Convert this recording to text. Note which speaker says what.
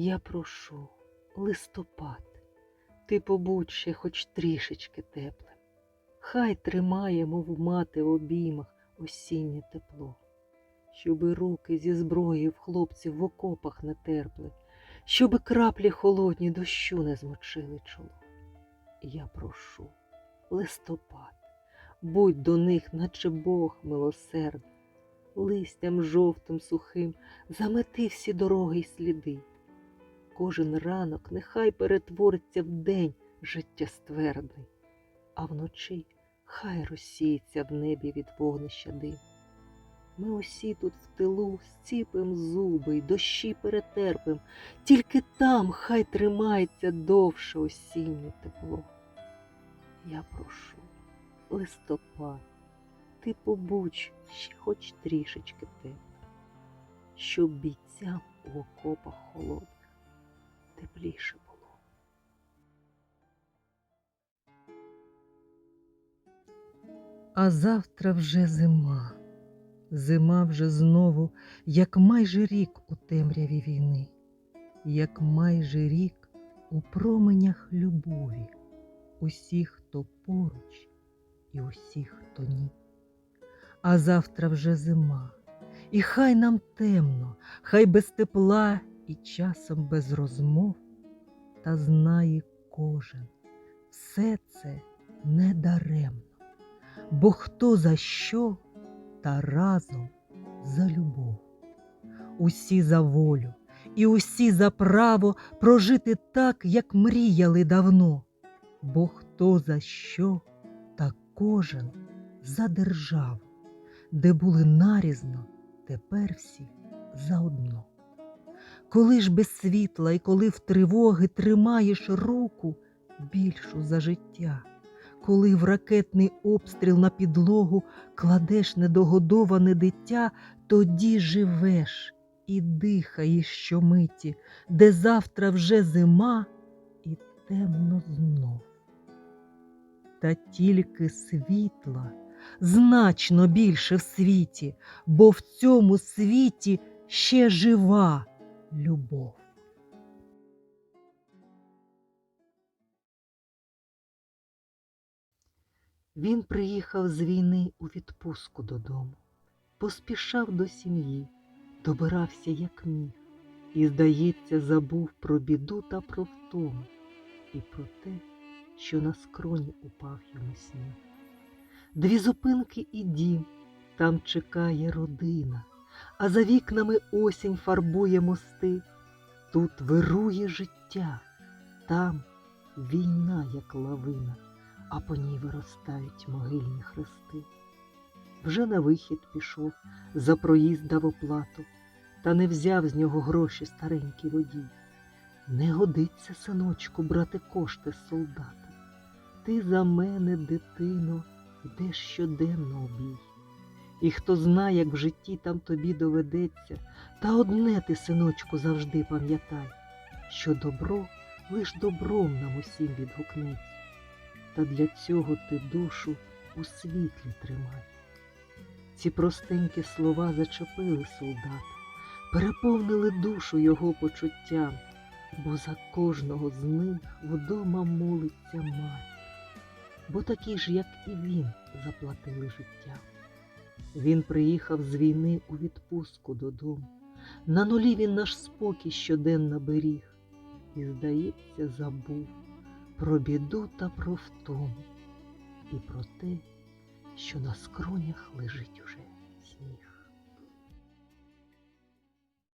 Speaker 1: Я прошу, листопад, ти побудь ще хоч трішечки теплим. Хай тримає, мов мати в обіймах осіннє тепло, щоби руки зі зброї в хлопців в окопах не терпли, щоби краплі холодні дощу не змочили чоло. Я прошу, листопад, будь до них, наче Бог милосердний, листям жовтим сухим замети всі дороги й сліди. Кожен ранок нехай перетвориться в день життєствердний, а вночі хай розсіється в небі від вогнища дим. Ми усі тут в тилу зціпим зуби й дощі перетерпим, тільки там хай тримається довше осіннє тепло. Я прошу, листопад, ти побудь ще хоч трішечки теплим, щоб бійцям в окопах холодних тепліше було. А завтра вже зима. Зима вже знову, як майже рік у темряві війни, як майже рік у променях любові, усіх, хто поруч і усіх, хто ні. А завтра вже зима, і хай нам темно, хай без тепла і часом без розмов, та знає кожен, все це не даремно, бо хто за що, та разом за любов. Усі за волю і усі за право прожити так, як мріяли давно, бо хто за що, та кожен за державу, де були нарізно, тепер всі заодно. Коли ж без світла і коли в тривоги тримаєш руку більшу за життя, коли в ракетний обстріл на підлогу кладеш недогодоване дитя, тоді живеш і дихаєш щомиті, де завтра вже зима і темно знов. Та тільки світла значно більше в світі, бо в цьому світі ще жива любов. Він приїхав з війни у відпустку додому, поспішав до сім'ї, добирався як міг, і, здається, забув про біду та про втому, і про те, що на скроні упав йому сніг. Дві зупинки і дім, там чекає родина, а за вікнами осінь фарбує мости. Тут вирує життя, там війна, як лавина а по ній виростають могильні хрести. Вже на вихід пішов, за проїзд дав оплату, та не взяв з нього гроші старенький водій. Не годиться, синочку, брати кошти солдата. Ти за мене, дитино, йдеш щоденно у бій. І хто знає, як в житті там тобі доведеться, та одне ти, синочку, завжди пам'ятай, що добро лиш добром нам усім відгукнеться та для цього ти душу у світлі тримай. Ці простенькі слова зачепили солдата, переповнили душу його почуттям, бо за кожного з них вдома молиться мати, бо такі ж, як і він, заплатили життя. Він приїхав з війни у відпустку додому. На нулі він наш спокій щоденно беріг. І, здається, забув про біду та про втому, і про те, що на скронях лежить